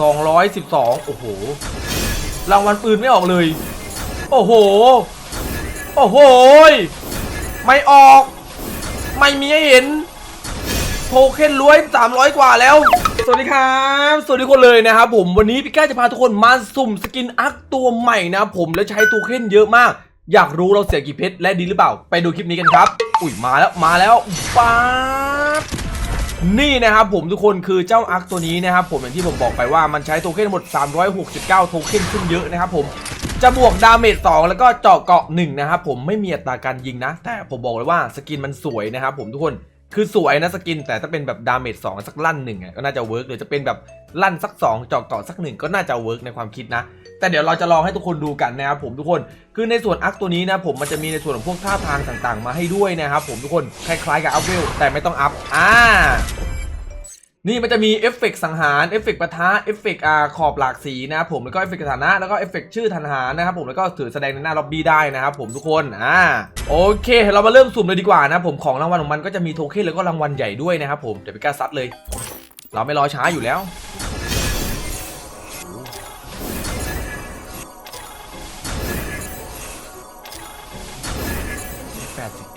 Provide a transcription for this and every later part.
สองร้อยสิบสองโอ้โห รางวัลปืนไม่ออกเลย โอ้โห โอ้โห ไม่ออก ไม่มีให้เห็น โทเค็นล้วย300กว่าแล้ว สวัสดีครับ สวัสดีทุกคนเลยนะครับผม วันนี้พี่ก้าจะพาทุกคนมาสุ่มสกินอัพตัวใหม่นะผม แล้วใช้โทเค็นเยอะมาก อยากรู้เราเสียกี่เพชรและดีหรือเปล่า ไปดูคลิปนี้กันครับ อุ้ยมาแล้ว มาแล้วป๊าบ นี่นะครับผมทุกคนคือเจ้าอักตัวนี้นะครับผมอย่างที่ผมบอกไปว่ามันใช้โทเค็นหมด 369 โทเค็นขึ้นเยอะนะครับผมจะบวกดาเมจ2แล้วก็เจาะเกาะ1นะครับผมไม่มีอัตราการยิงนะ แต่ผมบอกเลยว่าสกินมันสวยนะครับผมทุกคนคือสวยนะสกินแต่ถ้าเป็นแบบดาเมจ2สักลั่นหนึ่งก็น่าจะเวิร์กหรือจะเป็นแบบลั่นสัก 2 เจาะเกาะสักหนึ่งก็น่าจะเวิร์กในความคิดนะ แต่เดี๋ยวเราจะลองให้ทุกคนดูกันนะครับผมทุกคน คือในส่วนอัพตัวนี้นะผมมันจะมีในส่วนของพวกท่าทางต่างๆ มาให้ด้วยนะครับผมทุกคนคล้ายๆกับอัพเวลแต่ไม่ต้องอัพอ่านี่มันจะมีเอฟเฟกต์สังหารเอฟเฟกต์ปะทะเอฟเฟกต์อ่าขอบหลากสีนะครับผมแล้วก็เอฟเฟกต์สถานะแล้วก็เอฟเฟกต์ชื่อทหารนะครับผมแล้วก็ถือแสดงในหน้าล็อบบี้ได้นะครับผมทุกคนอ่าโอเค เรามาเริ่มสุ่มเลยดีกว่านะผมของรางวัลของมันก็จะมีโทเค็นแล้วก็รางวัลใหญ่ด้วยนะครับผมเดี๋ยวไปกล้าซัดเลย เราไม่รอช้าอยู่แล้ว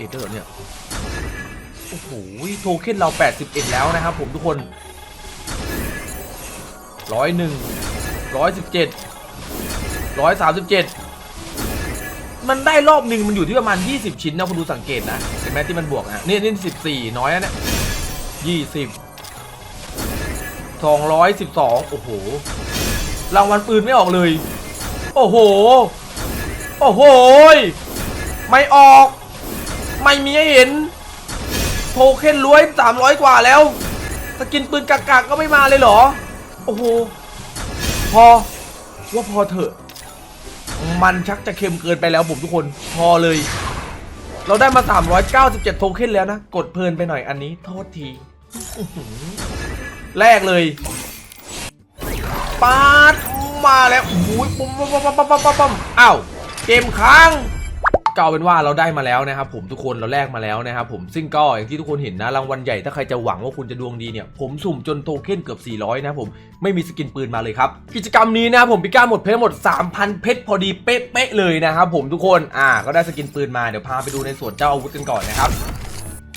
แปดสิบเอ็ดแล้วเหรอเนี่ย โอ้โห โทเค็นเรา 81 แล้วนะครับผมทุกคนร้อยหนึ่งร้อยสิบเจ็ดร้อยสามสิบเจ็ดมันได้รอบหนึ่งมันอยู่ที่ประมาณ 20 ชิ้นนะคุณดูสังเกตนะ เห็นไหมที่มันบวกอะนี่นี่สิบสี่น้อยนะเนี่ยยี่สิบสองร้อยสิบสองโอ้โห รางวัลปืนไม่ออกเลย โอ้โห โอ้โห ไม่ออก ไม่มีให้เห็นโทเค็นล้วย300กว่าแล้วสกินปืนกากๆก็ไม่มาเลยเหรอ โอ้โห พอ ว่าพอเถอะ มันชักจะเค็มเกินไปแล้วผมทุกคน พอเลย เราได้มา 397 โทเค็นแล้วนะ กดเพลินไปหน่อยอันนี้ โทษทีแรกเลยปาดมาแล้วโอ้ยปุ๊บปุ๊บปุ๊บปุ๊บปุ๊บปุ๊บปุ๊บอ้าว เกมค้าง ก็เอาเป็นว่าเราได้มาแล้วนะครับผมทุกคนเราแลกมาแล้วนะครับผมซึ่งก็อย่างที่ทุกคนเห็นนะรางวัลใหญ่ถ้าใครจะหวังว่าคุณจะดวงดีเนี่ยผมสุ่มจนโทเค็นเกือบ 400 นะผมไม่มีสกินปืนมาเลยครับ กิจกรรมนี้นะครับผมพิก้าหมดเพชรหมด 3,000 เพชรพอดีเป๊ะๆเลยนะครับผมทุกคนอ่าก็ได้สกินปืนมาเดี๋ยวพาไปดูในส่วนเจ้าอาวุธกันก่อนนะครับ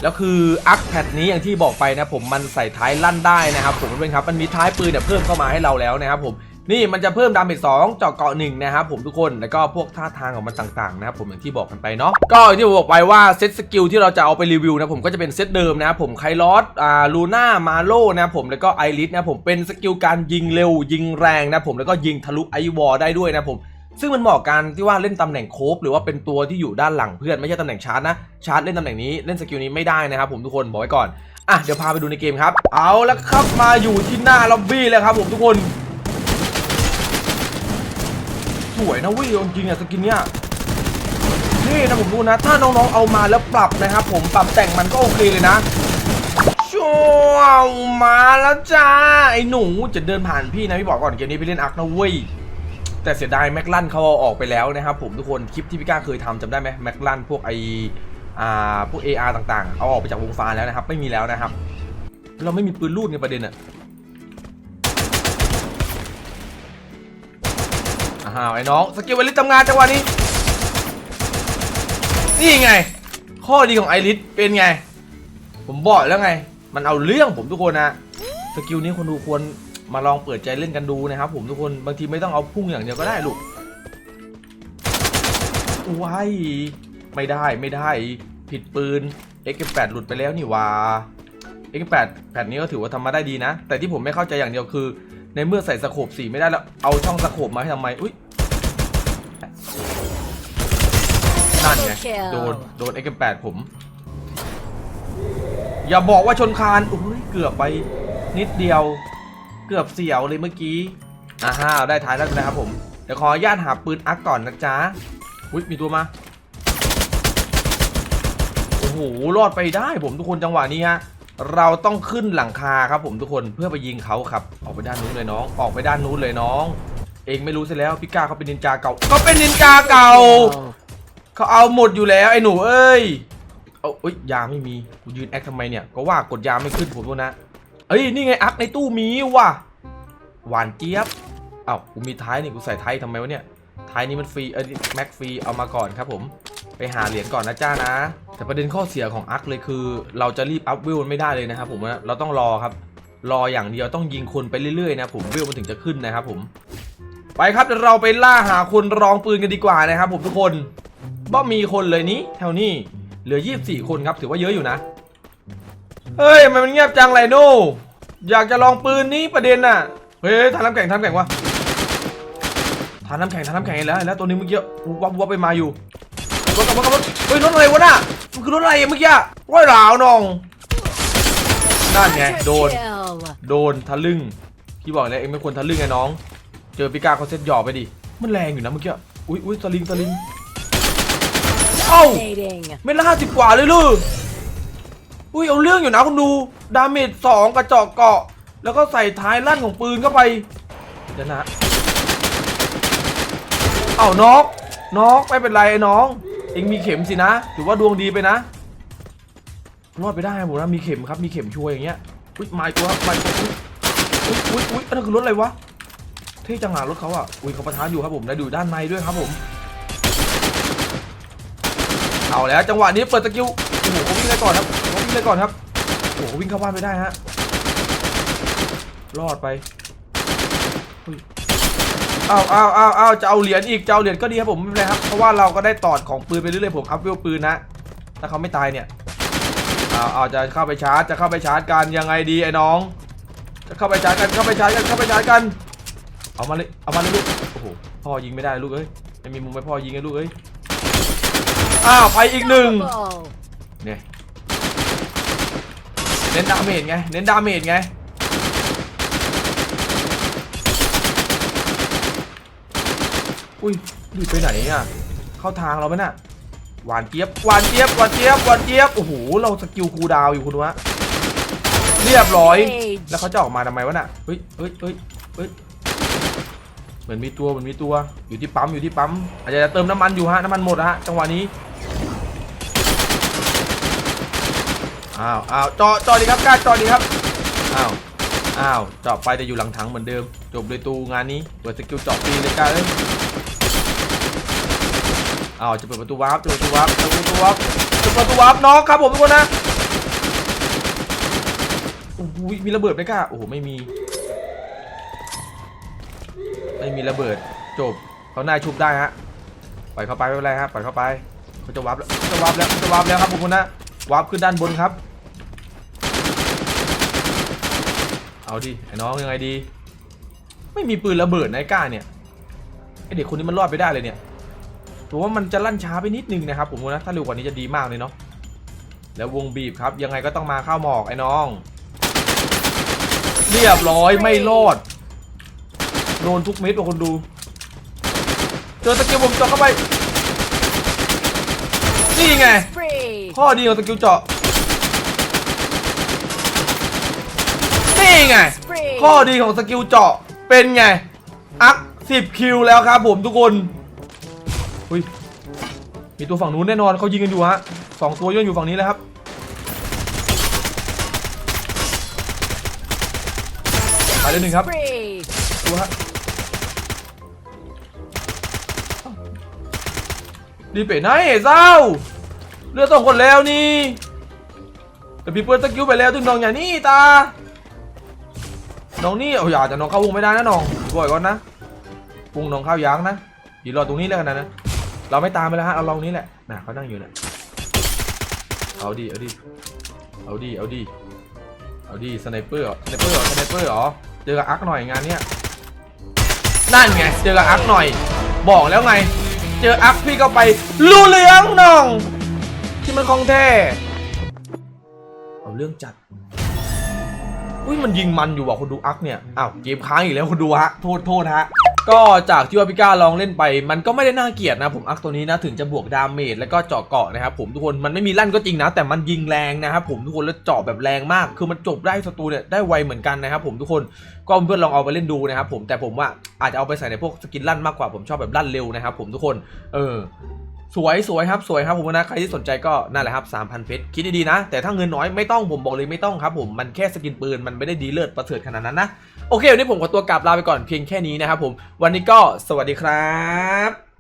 แล้วคืออัพแพดนี้อย่างที่บอกไปนะผมมันใส่ท้ายลั่นได้นะครับผมเพื่อนครับมันมีท้ายปืนเนี่ยเพิ่มเข้ามาให้เราแล้วนะครับผม นี่มันจะเพิ่มดาเมจสองเจาะเกาะหนึ่งนะครับผมทุกคนแล้วก็พวกท่าทางของมันต่างๆนะครับผมอย่างที่บอกกันไปเนาะก็อย่างที่ผมบอกไปว่าเซตสกิลที่เราจะเอาไปรีวิวนะผมก็จะเป็นเซตเดิมนะครับผมไคลอสอ่าลูน่ามาโลนะผมแล้วก็ไอริสนะผมเป็นสกิลการยิงเร็ว ยิงแรงนะผมแล้วก็ยิงทะลุไอวอลได้ด้วยนะผมซึ่งมันเหมาะกันที่ว่าเล่นตำแหน่งโคฟหรือว่าเป็นตัวที่อยู่ด้านหลังเพื่อนไม่ใช่ตำแหน่งชาร์จนะชาร์จเล่นตำแหน่งนี้เล่นสกิลนี้ไม่ได้นะครับผมทุกคนบอกไว้ก่อนอะเดี๋ยวพาไปดูในเกมครับ เอาแล้วครับมาอยู่ที่หน้าล็อบบี้แล้วครับผมทุกคน ส วยนะเวิจริงๆอะสกินเนี้ยนี่นะผมดูนะ ถ้าน้องๆเอามาแล้วปรับนะครับผมปรับแต่งมันก็โอเคเลยนะชัวมาแล้วจ้าไอ้หนูจะเดินผ่านพี่นะพี่บอกก่อนเกมนี้ไปเล่นอักนะเว้ยแต่เสียดายแม็กลันเขาเอาออกไปแล้วนะครับผมทุกคนคลิปที่พี่ก้าเคยทำจำได้ไหมแม็กลันพวกไออ่าพวก AR ต่างๆ เอาออกไปจากวงฟ้าแล้วนะครับ ไม่มีแล้วนะครับ เราไม่มีปืนลูดในประเด็นอะ อ้าวไอ้น้องสกิลไอริสทำงานจังหวะนี้ นี่ไง ข้อดีของไอริสเป็นไง ผมบอกแล้วไง มันเอาเรื่องผมทุกคนนะสกิลนี้คนดูควรมาลองเปิดใจเล่นกันดูนะครับผมทุกคนบางทีไม่ต้องเอาพุ่งอย่างเดียวก็ได้ลูกว้ายไม่ได้ไม่ได้ ผิดปืน X8 หลุดไปแล้วนี่ว่า X8 แผ่นนี้ก็ถือว่าทำมาได้ดีนะ แต่ที่ผมไม่เข้าใจอย่างเดียวคือ ในเมื่อใส่สโคปสีไม่ได้แล้ว เอาช่องสโคปมาให้ทำไม อุ้ย นั่นไงโดนโดน X8 ผม อย่าบอกว่าชนคานอุ้ยเกือบไปนิดเดียว เกือบเสียวเลยเมื่อกี้อ่าฮะได้ท้ายแล้วนะครับผมเดี๋ยวขออนุญาตหาปืนอักก่อนนะจ๊ะอุ้ยมีตัวมาโอ้โหรอดไปได้ผมทุกคนจังหวะนี้ฮะเราต้องขึ้นหลังคาครับผมทุกคนเพื่อไปยิงเขาครับ ออกไปด้านนู้นเลยน้อง ออกไปด้านนู้นเลยน้อง เองไม่รู้ซะแล้วพี่ก้าเขาเป็นนินจาเก่าเขาเป็นนินจาเก่า เขาเอาหมดอยู่แล้วไอ้หนูเอ้ย เอาเอ้ยยาไม่มีกูยืนแอคทำไมเนี่ย ก็ว่ากดยาไม่ขึ้นผมดูนะ เอ้ยนี่ไงอักในตู้มีว่ะ หวานเจี๊ยบ เอ้ากูมีท้ายนี่กูใส่ท้ายทำไมวะเนี่ย ท้ายนี้มันฟรีเออแม็กฟรีเอามาก่อนครับผม ไปหาเหรียญก่อนนะจ้านะ แต่ประเด็นข้อเสียของอาร์คเลยคือ เราจะรีบอัพวิวไม่ได้เลยนะครับผมเราต้องรอครับ รออย่างเดียวต้องยิงคนไปเรื่อยๆนะผมวิวมันถึงจะขึ้นนะครับผม ไปครับเดี๋ยวเราไปล่าหาคนรองปืนกันดีกว่านะครับผมทุกคน บ่มีคนเลยนี้แถวนี้เหลือ 24 คนครับถือว่าเยอะอยู่นะ เฮ้ยมันเงียบจังไรโน่อยากจะลองปืนนี้ประเด็นน่ะ เฮ้ยทานน้ำแข็งทานน้ำแข็งวะทานน้ำแข็งทานน้ำแข็งแล้วแล้วตัวนี้เมื่อกี้วับวับไปมาอยู่รถกับรถกับรถเฮ้ยรถอะไรวะน่ะมันคือรถอะไรเมื่อกี้ร้อยหลาวน้องนั่นไงโดน โดนทะลึ่งพี่บอกแล้วเองไม่ควรทะลึ่งไงน้อง เจอปิก้าเขาเซ็ตหยอกไปดิมันแรงอยู่นะเมื่อกี้อุ้ยอุ้ยสลิงสลิง อ้าเม็ดละห้าสิบกว่าเลยลูกอุ้ยเอาเรื่องอยู่นะคุณดู ดาเมจสองกระจอกเกาะ แล้วก็ใส่ท้ายลั่นของปืนเข้าไปเดี๋ยวนะเอ้าน็อกน็อกไม่เป็นไรไอ้น้อง เองมีเข็มสินะถือว่าดวงดีไปนะรอดไปได้ผมนะมีเข็มครับมีเข็มช่วยอย่างเงี้ยอุ้ยมาตัวครับมาตัวอุ้ยอุ้ยอุ้ยอันนั้นคือรถอะไรวะเท่จังหารถเขาอะอุ้ยเขาประทานอยู่ครับผมและอยู่ด้านในด้วยครับผม เอาแล้วจังหวะนี้เปิดสกิลโอ้โหเขาวิ่งเลยก่อนครับเขาวิ่งเลยก่อนครับโอ้โหวิ่งเข้าบ้านไปได้ฮะรอดไปเอาวอ้าวอ้าวอ้าจะเอาเหรียญอีกจะเอาเหรียญก็ดีครับผมไม่เป็นไรครับเพราะว่าเราก็ได้ตอดของปืนไปเรื่อยๆผมอัพเวลปืนนะถ้าเขาไม่ตายเนี่ยเอาวอ้าจะเข้าไปชาร์จจะเข้าไปชาร์จกันยังไงดีไอ้น้อง จะเข้าไปชาร์จกันเข้าไปชาร์จกันเข้าไปชาร์จกัน เอามาเลยเอามาเลยลูกโอ้โหพ่อยิงไม่ได้ลูกเอ้ยไม่มีมุมให้พ่อยิงไงลูกเอ้ย อ้าวไปอีกหนึ่งเนี่ยเน้นดาเมจไง เน้นดาเมจไง อุ้ยหยุดไปไหนอะ เข้าทางเราไหมน่ะ หวานเจี๊ยบ หวานเจี๊ยบ หวานเจี๊ยบ หวานเจี๊ยบ โอ้โห เราสกิลคูดาวอยู่คุณวะ เรียบร้อย แล้วเขาจะออกมาทำไมวะน่ะ เฮ้ยเฮ้ยเฮ้ยเฮ้ยเหมือนมีตัว เหมือนมีตัว อยู่ที่ปั๊ม อยู่ที่ปั๊ม อาจจะเติมน้ำมันอยู่ฮะ น้ำมันหมดฮะ จังหวะนี้ อ้าวอ้าวจอจอดีครับกล้าจอดีครับอ้าวอ้าวจาะไปแต่อยู่หลังถังเหมือนเดิม จบเลยตูงานนี้เปิดสกิลจาะฟรีเลยกล้าเลยอ้าวจะเปิดประตูวาร์ปจะเปิดประตูวาร์ปจะเปิดประตูวาร์ปจะเปิดประตูวาร์ปน้องครับผมทุกคนนะโอ้โหมีระเบิดไหมกล้าโอ้โหไม่มี ไม่มีระเบิดจบเขาหน้าชุบได้ฮะปล่อยเข้าไปไม่เป็นไรฮะปล่อยเข้าไปเขาจะวาร์ปแล้วเขาจะวาร์ปแล้วเขาจะวาร์ปแล้วครับพวกคุณนะวาร์ปขึ้นด้านบนครับ เอาดิไอ้น้องยังไงดี ไม่มีปืนระเบิดนะไอ้ก้าเนี่ยไอเด็กคนนี้มันรอดไปได้เลยเนี่ยผมว่ามันจะลั่นช้าไปนิดนึงนะครับผมว่านะถ้าเร็วกว่านี้จะดีมากเลยเนาะแล้ววงบีบครับ ยังไงก็ต้องมาเข้าหมอกไอ้น้อง เรียบร้อยไม่รอดโดนทุกเม็ดว่ะคนดู เจอตะเกียบวงเจาะเข้าไป นี่ไง ข้อดีของสกิลเจาะ นี่ไง Free. ข้อดีของสกิลเจาะเป็นไง อัพ10คิวแล้วครับผมทุกคนอุ้ยมีตัวฝั่งนู้นแน่นอนเขายิงกันอยู่ฮะสองตัวย่นอยู่ฝั่งนี้แล้วครับไปเลยหนึ่งครับ Free. ดูฮะดีเป็ดไหนเจ้าเลือดสองคนแล้วนี่แต่พี่เปิดสกิลไปแล้วถึงน้องอย่างนี้ตา น้องนี่เอาอย่าแต่น้องเข้าวงไม่ได้นะน้องบ่อยก่อนนะวงน้องเข้ายางนะอยู่รอตรงนี้แล้วกันนะนะเราไม่ตามไปแล้วฮะเราลองนี้แหละน่ะเขานั่งอยู่น่ะเอาดิเอาดิเอาดิเอาดิเอาดิสไนเปอร์เหรอสไนเปอร์เหรอสไนเปอร์เหรอเจอกับอักหน่อยงานเนี้ยนั่นไงเจอกับอักหน่อย บอกแล้วไง เจออักพี่ก็ไปรู้เรื่องน้อง ที่มันคลองแท้เอาเรื่องจัด อุ้ยมันยิงมันอยู่ว่ะคนดูอักเนี่ยอ้าวเกมค้างอีกแล้วคนดูฮะโทษโทษฮะก็จากที่ว่าพี่ก้าลองเล่นไป มันก็ไม่ได้น่าเกลียดนะผมอักตัวนี้นะถึงจะบวกดาเมจแล้วก็เจาะเกาะนะครับผมทุกคนมันไม่มีลั่นก็จริงนะ แต่มันยิงแรงนะครับผมทุกคนแล้วเจาะแบบแรงมาก คือมันจบได้ศัตรูเนี่ยได้ไวเหมือนกันนะครับผมทุกคนก็เพื่อนลองเอาไปเล่นดูนะครับผมแต่ผมว่าอาจจะเอาไปใส่ในพวกสกินลั่นมากกว่าผมชอบแบบลั่นเร็วนะครับผมทุกคน เออ สวยสวยครับสวยครับผมนะใครที่สนใจก็นั่นแหละครับ3,000เพชรคิดดีๆนะ แต่ถ้าเงินน้อยไม่ต้องผมบอกเลยไม่ต้องครับผมมันแค่สกินปืนมันไม่ได้ดีเลิศประเสริฐขนาดนั้นนะโอเควันนี้ผมขอตัวกลับลาไปก่อนเพียงแค่นี้นะครับผมวันนี้ก็สวัสดีครับ